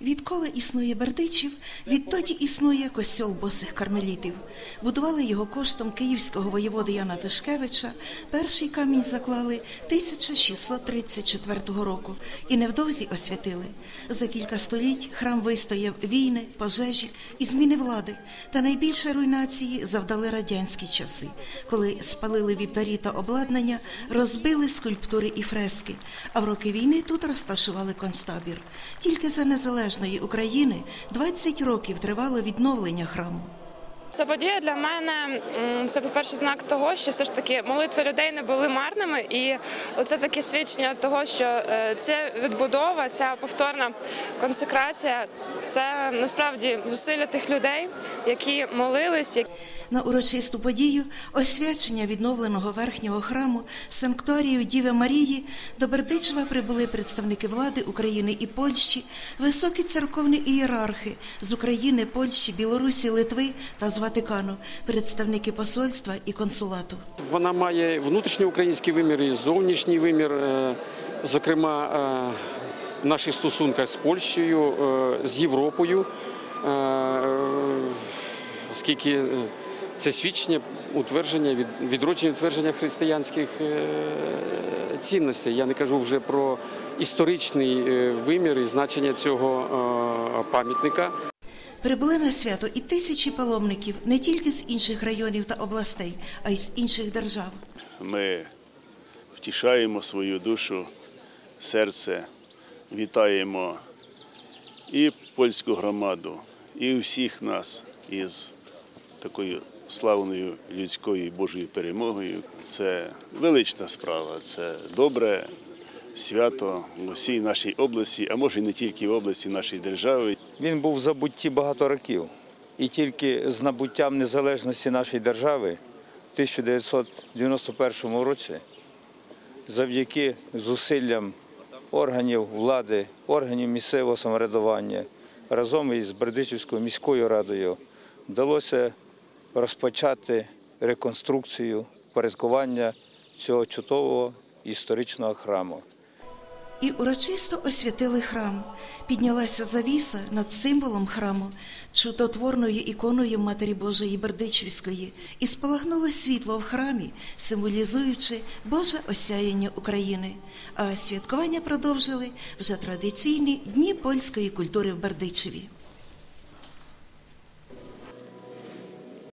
Відколи існує Бердичів, відтоді існує костьол босих кармелітів. Будували його коштом київського воєводи Яна Тишкевича. Перший камінь заклали 1634 року і невдовзі освятили. За кілька століть храм вистояв війни, пожежі і зміни влади. Та найбільше руйнації завдали радянські часи, коли спалили вівтарі та обладнання, розбили скульптури і фрески. А в роки війни тут розташували концтабір. Тільки за незалежної України 20 років тривало відновлення храму. Ця подія для мене це, по-перше, знак того, що все ж таки молитви людей не були марними, і це таке свідчення того, що е, ця відбудова, ця повторна консекрація це насправді зусилля тих людей, які молились, На урочисту подію освячення відновленого верхнього храму санктуарію Діви Марії до Бердичева прибули представники влади України і Польщі, високі церковні ієрархи з України, Польщі, Білорусі, Литви та з Ватикану, представники посольства і консулату. Вона має внутрішньоукраїнський вимір і зовнішній вимір, е, зокрема е, в наших стосунках з Польщею, е, з Європою, оскільки е, це свідчення утвердження від відродження утвердження християнських е, цінностей. Я не кажу вже про історичний е, вимір і значення цього е, пам'ятника. Прибули на свято і тисячі паломників не тільки з інших районів та областей, а й з інших держав. Ми втішаємо свою душу, серце, вітаємо і польську громаду, і всіх нас із такою славною людською і Божою перемогою. Це велична справа, це добре свято в усій нашій області, а може і не тільки в області нашої держави. Він був в забутті багато років. І тільки з набуттям незалежності нашої держави в 1991 році, завдяки зусиллям органів влади, органів місцевого самоврядування, разом із Бердичівською міською радою вдалося розпочати реконструкцію, порядкування цього чудового історичного храму. І урочисто освятили храм. Піднялася завіса над символом храму, чудотворною іконою Матері Божої Бердичівської, і спалахнуло світло в храмі, символізуючи Боже осяяння України. А святкування продовжили вже традиційні дні польської культури в Бердичеві.